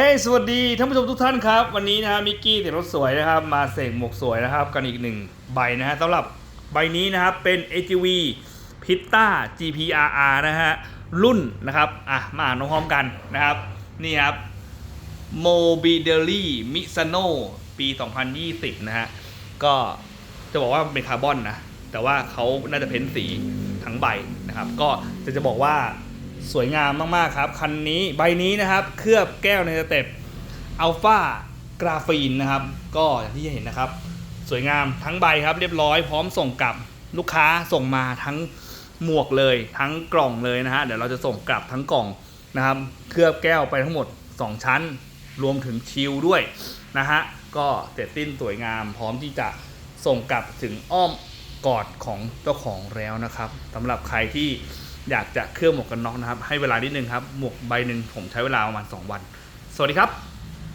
เฮ้สวัสดีท่านผู้ชมทุกท่านครับ วันนี้นะฮะมิกกี้แต่รถสวยนะครับ มาเสกหมวกสวยนะครับ กันอีกหนึ่งใบนะฮะสำหรับใบนี้นะครับเป็น AGV p i t t a GPRR นะฮะรุ่นนะครับอะมาอ่านพร้อมกันนะครับ นี่ครับ m o b i d e l y Misano ปี 2020 นะฮะก็จะบอกว่าเป็นคาร์บอนนะ แต่ว่าเขาน่าจะเพ้นสีทั้งใบนะครับ ก็จะจะบอกว่า สวยงามมากๆครับคันนี้ใบนี้นะครับเคลือบแก้วในสเต็ปอัลฟากราฟีนนะครับ ก็อย่างที่เห็นนะครับ สวยงามทั้งใบครับเรียบร้อยพร้อมส่งกลับลูกค้าส่งมาทั้งหมวกเลยทั้งกล่องเลยนะฮะเดี๋ยวเราจะส่งกลับทั้งกล่องนะครับ เคลือบแก้วไปทั้งหมด 2 ชั้น รวมถึงชิลด้วยนะฮะก็เสร็จสิ้นสวยงาม พร้อมที่จะส่งกลับถึงอ้อมกอดของเจ้าของแล้วนะครับสำหรับใครที่ อยากจะเคลือบหมวกกันน็อกนะครับให้เวลานิดนึงครับหมวกใบหนึ่งผมใช้เวลาประมาณ 2 วัน สวัสดีครับ